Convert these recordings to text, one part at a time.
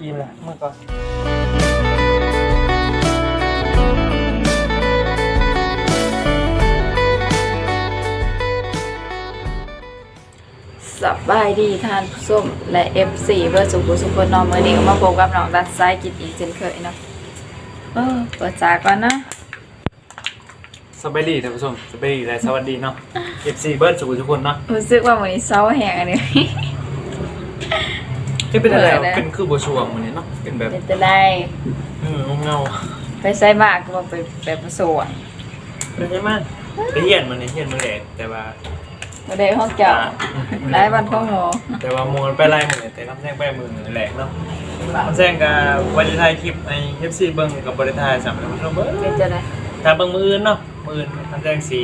อิ่มละเมื่อก่อนสบายดีท่านผู้ชมและ F4 เบอร์สุขุสุขคนนอนมือนี้ก็มาพบกับน้องดัดไซกินอีกเช่นเคยเนาะเออเปิดจากก่อนนะสบายดีท่านผู้ชมสบายดีและสวัสดีเนาะ FC เบิร์ดสุขทุกคนเนาะรู้สึกว่ามือนี้เศร้าแหงอันนี้ ที่เป็นอะไรเปิดนะเป็นคือบัวช่วงมันนี้เนาะเป็นแบบเป็นจะได้เออเงาไปใส่มากก็ไปแบบประสวนๆเป็นใช่ไหมไปเฮียนมันในเฮียนมันแหลกแต่ว่ามาได้ห้องเจ้าได้วันข้องหมอแต่ว่ามูมันไปไล่มือแต่คำแซงไปมือแหลกเนาะคำแซงกับบริทายคลิปใน FC เบิ้งกับบริทายสามท่านผู้ชมเบิ้งเป็นจะได้ถ้าเบิ้งมืออื่นเนาะมืออื่นคำแซงสี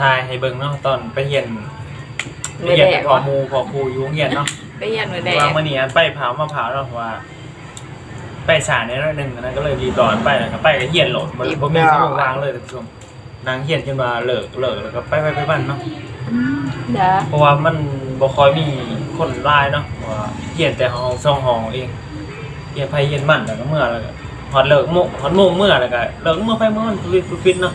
ทายให้เบิ้งเนาะตอนไปเฮียนไปไม่เฮียนแดไปกขอวะหมูขอครูอยุ่โรงเฮียนเนาะไป เยี่ยนมือแดกว่ามื่อนี้อันไปเผามาเผาเนาะว่า ไปสารในร้อยหนึ่งนะก็เลยรีบร้อนไปแล้วก็ไปก็เหียนโหลดมันบ่มีสมองวางเลยท่านผู้ชมนางเหียนขึ้นมาเลิกเลิกแล้วก็ไปไปไปบ้านเนาะเด้อเพราะว่ามันบ่ค่อยมีคนรายเนาะว่าเหียนแต่ห้องซ่องห้องเองเหียนไปเหียนมันแล้วก็เมื่อแล้วก็ฮอดเลิกโมงฮอดโมงเมื่อแล้วก็เลิกเมื่อไปเมื่อมันฟิตฟิตเนาะ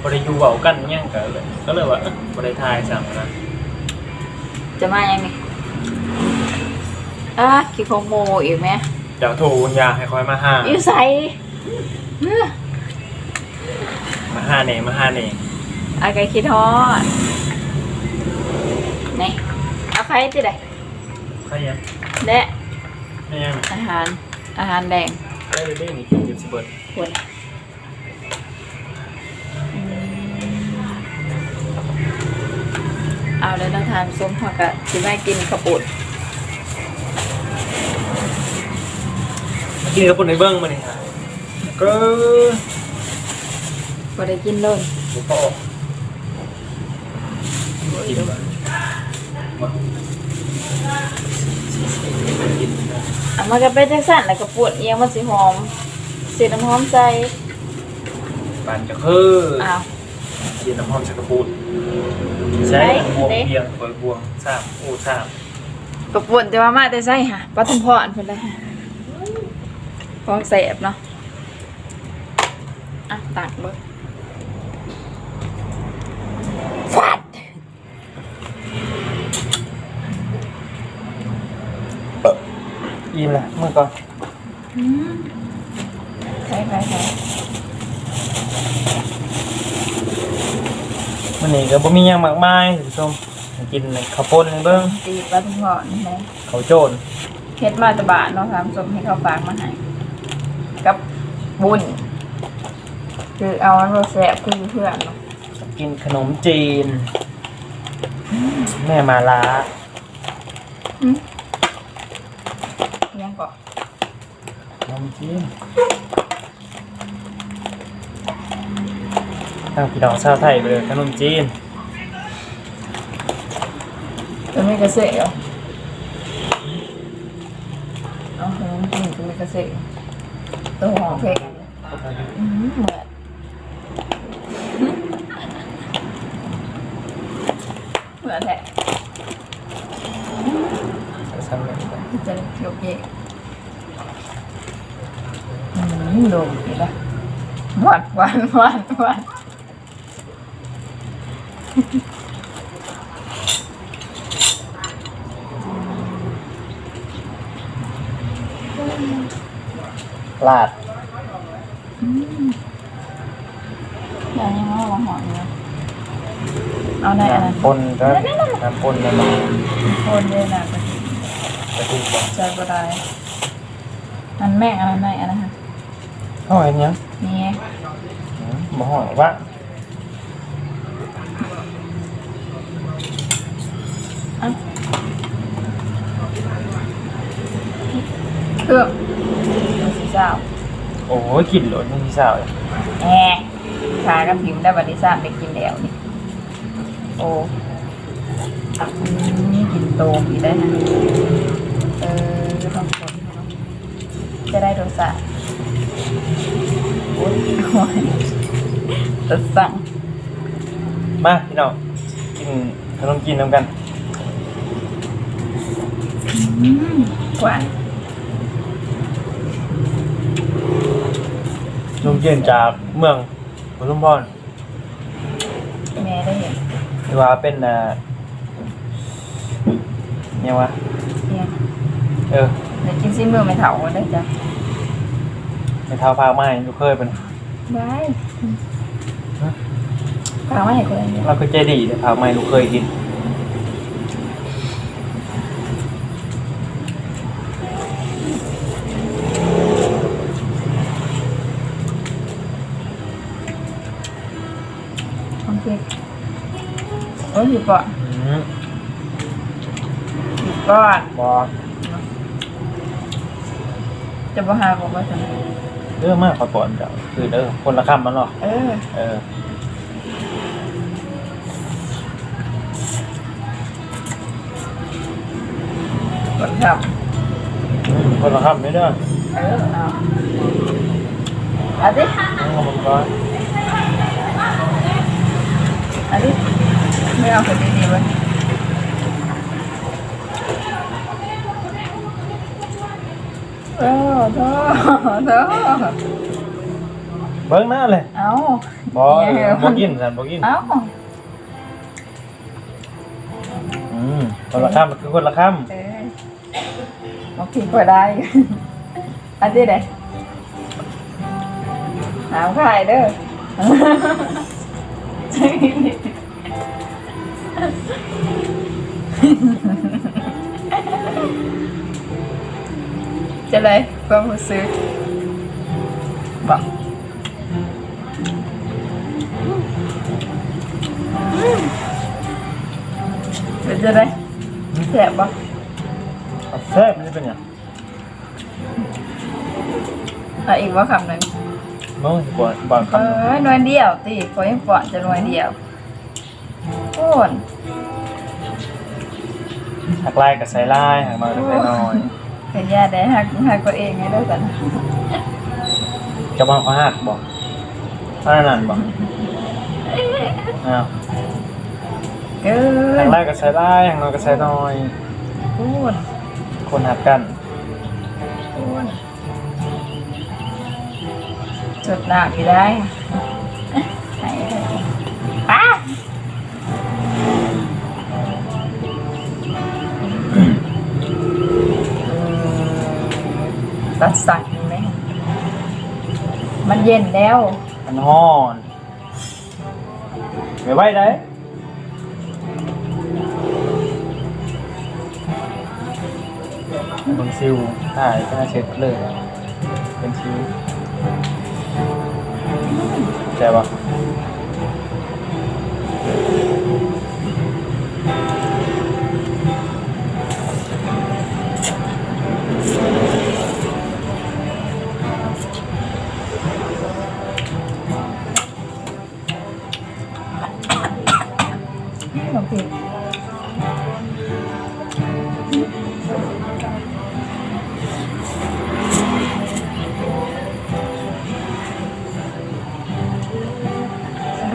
บ่ได้อยู่เว้ากันหยังก็เลยก็เลยว่าเอ้อบ่ได้ทายซ้ํนะจะมายังไง อะคิดของโมอีกไหมเดี๋ยวโทรคุณยาให้คอยมาหาอยู่ใส่เมื่อมาหาเน่มาหาเน่อาไก่คิดฮอดนี่เอาใครจะได้ใครยังและใครยังอาหาร อาหารแดงได้เลยได้นี่กินกินสิเบิร์ดควรเอาแล้วเราทานส้มผักกะที่แม่กินข้าวปุด กินกับปุ่นในเบิ้งมาเนี่ยฮะก็พอได้กินเลยบุพอกินมามากินนะเอามากระเป็นจังสั่นแล้วก็ปวดเอียงมันสิหอมสีน้ำหอมใส่ปานจะคืออ้าวกินน้ำหอมชักกระปูดใช่บวงเบียงคอยบวงสามโอ้สามกระปวดจะว่ามาแต่ใส่ค่ะปลาทุ่มพรเพิ่นเลย ฟองแสบเนาะอะตักเบิ่งฟัดอิ่มละเมื่อก่อนอืมใช่ใช่ใช่วันนี้ก็บ่มีหยังมากมายท่านผู้ชมกินข้าวปุ้นในเบิ้งตีปลาทุ่มพรนี่นะข้าวโจนเฮ็ดมาแตะบานเนาะทำสมให้เขาฝากมาให้ กับบุญ คือเอาอันบ่แสบคือเพื่อนเนาะกินขนมจีน แม่มาลาอืมยังก่อนขนมจีนทางพี่น้องชาวไทยไปเลยขนมจีนตัวไม่กระเสะเหรอเอาขนมจีนตัวไม่กระเสะ ตัวหอมเพกอืมเหมือนเหมือนแท้ซ้ำเลยจะยกเยกอืมดมอีกแล้วหวานหวานหวานหวาน ลาดอย่างนี้ว่าหอมเนาะเอาในอันนั้นปนก็น้ำปนน้ำมันคนเลยนะกระดูกบ่ใจก็ได้อันแม่งอันนั้นในอันนั้นฮะห่อเห็นยังนี่ไงอืมบ่ห่อหรอกว่าอะเครื่อ งสีเจ้าโอ้ยกลิ่นโหลดนี่พี่สาวเลยแหมขากับผิวได้บัดนี้ทราบไปกินแล้วนี่โอ้อืมกินโตมอีกได้วนะเออก็ต้องคนเนาะจะได้รสชาติโอ้ยโอ้ยตัดสั่งมาพี่น้องกินขนมจีนน้ำกัน อืมหวาน ลุงเจนจากเมืองพนมพรแม่ได้เห็นที่ว่าเป็นอ่าเนี่ยวะเนี่ยเออเดี๋ยวกินซิมือไม่เถาได้จ้ะในเท้าพาไม้ลูกเคยเป็นได้พามาให้คนนี้เราก็ใจดีแต่พาไม้ลูกเคยกิน อ้ยหยิบปอดอืมหยิบปอดบอจะบ่หาบอกว่าจะเรื่องมากขอก่อนเดี๋ยวคือเด้อคนละคำมันหรอกเออเออกดขับอืมคนละคำไม่เด้อเออเอาเอาดิเอามันก่อนเอาดิไม่ เอาคนดีๆไว้โอ้โธ่โธ่เบิ้งหน้าเลยเอา บอเนี่ยบอกินสันบอกินเอาอืมคนละคำมันคือคนละคเออโอเคก็ได้ อันนี้เด้หาใครเด้อ จะเลยความรู้สึกบอกเป็นจะได้แสบบ่ำแซ่บนี่เป็นหยังเอาอีกว่าคำหนึ่งมึงบอนบอนเอคำอหน่วยเดียวตีขอยังก่อนจะหน่วยเดียว โอ้นหักลายกับใส่ลายหักมากับใส่น้อยเป็นยาได้หักหักตัวเองไงด้วยกันจะมาเขาหักบอกอันนั้นบอกอ้าวเกิหันกลายกับใส่ลายหักน้อยกับใส่น้อยโอ้นคนหักกันโอ้นจดหนักอยู่ได้ ตัดสั่งไหมมันเย็นแล้ว มันฮ้อนไปไว้ได้บางซิวถ่ายก็น่าเช็ดเลยเป็นซิวใช่ปะ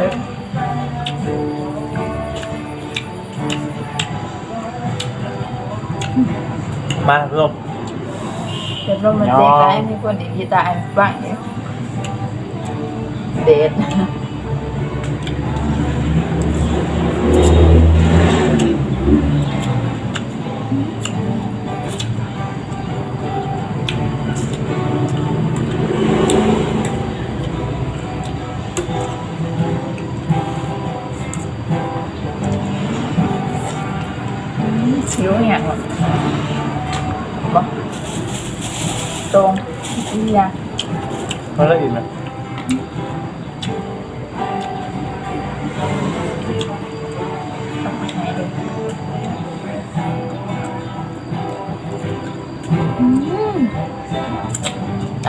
เออมาท่านผู้ชมเดี๋ยวเรา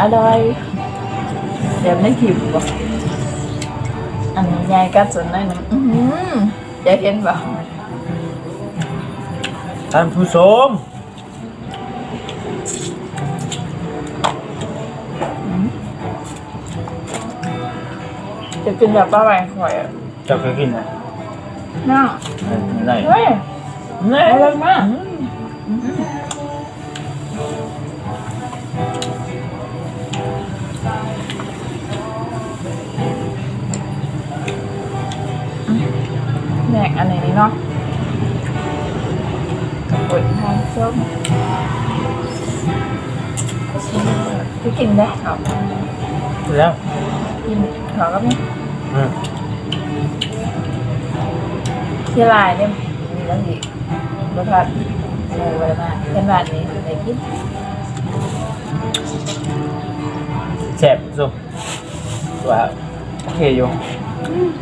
อร่อยเดี๋ยวไม่ถิบบอกอันนี้ยายกัดสนหน่อยหนึงอืมยายเห็นบอกท่านผู้ชมจะกินแบบป้าใบข่อยอะเจ้าเคยกินไหมน่าไหนเฮ้ยไหนอร่อยมากแย อันไหนนี่เนาะกระปุกทานส้มพี่กินได้ครับแล้ว กินขอก็ไม่อืมที่ลายเนี่ยมีแล้วสิรสชาติโอ้ยมากเป็นแบบนี้ไหนกินแซ่บสุดว่าโอเคอยู่ต้องไปเทาพังมาให้อยู่ว่าโอเคอยู่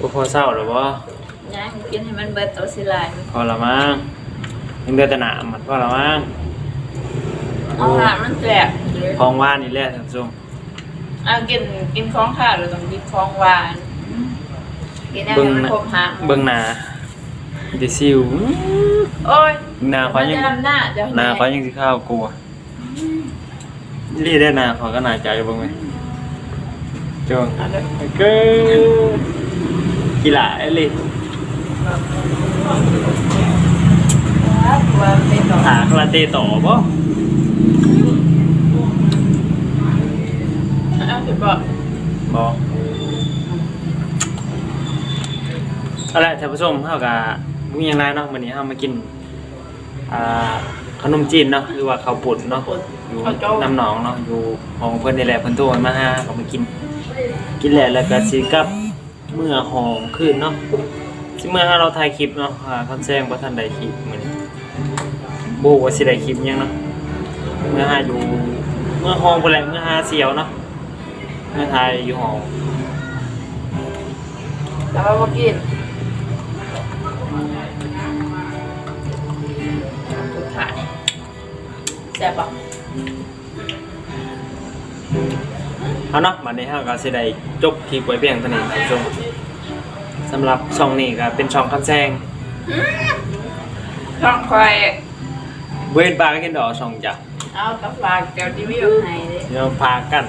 อีหยังแบบอันนี้โอ้พอเศร้าหรือวะยังกินให้มันเบิดตัวสิลาย พอละมั้งยังเดือดแต่หนามันพอละมั้งเอาหามันแสบของว่านนี่แหละท่านผู้ชมเอากินกินของข้าวหรือต้องกินของหวาน กินอะไรเบิ่งมันหน้าครบหาเบิ่งหนาเดซิวโอ้ยหนาเขามันยังจะทำหน้าจะหนาเขายังสิข้าวกลัวรีได้หนาเขาก็หนาใจบ้างไหมจงเอาเด้อเกิกีฬาไอ้ลิตัวเป็นดอกหาคาราเต้ต่อป่ะเอาสิบอกพอเอาละท่านผู้ชมเท่ากับมีอย่างไรเนาะวันนี้เรามากินอ่าขนมจีนเนาะหรือว่าข้าวปุ่นเนาะอยู่น้ำหนองเนาะอยู่ของเพิ่นนี่แหละเพิ่นโทรมาหาเขามากิน กินแหละแล้วก็สิกลับ เมื่อหอมขึ้นเนาะสิเมื่อหาเราถ่ายคลิปเนาะอ่าคอนแซงบ่ทันได้คลิปมื้อนี้บ่ว่าสิได้คลิปหยังเนาะเมื่อหาอยู่ เมื่อหอมบ่แหละเมื่อหาเสียวเนาะเมื่อถ่ายอยู่หอมแล้วก็มากินสุดท้ายแซ่บปะ เอาเนาะบัดนี้เฮาก็สิได้จบคลิปไว้เพียงเท่านี้ท่านผู้ชมสำหรับช่องนี้ก็เป็นช่องคำแซงช่องคอยเว้นปากกินดอกช่องจ้ะเอากระฝากเดี๋ยวดีวิวให้เลยเดี๋ยวพากัน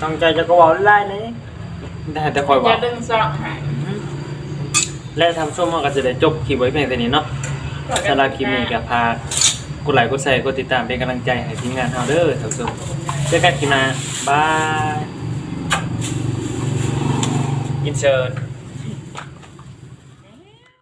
ช่องใจจะก็เว้าไล่เลยได้แต่คอยจะเว้าดึงซองให้และทำส้มมันก็จะได้จบคลิปไว้เพียงแต่นี้เนาะสำหรับคลิปนี้ก็พากดไลค์กดแชร์กดติดตามเป็นกำลังใจให้ทีมงานเฮาเด้อท่านผู้ชมเจอกันคลิปหน้าบาย อินเสิร์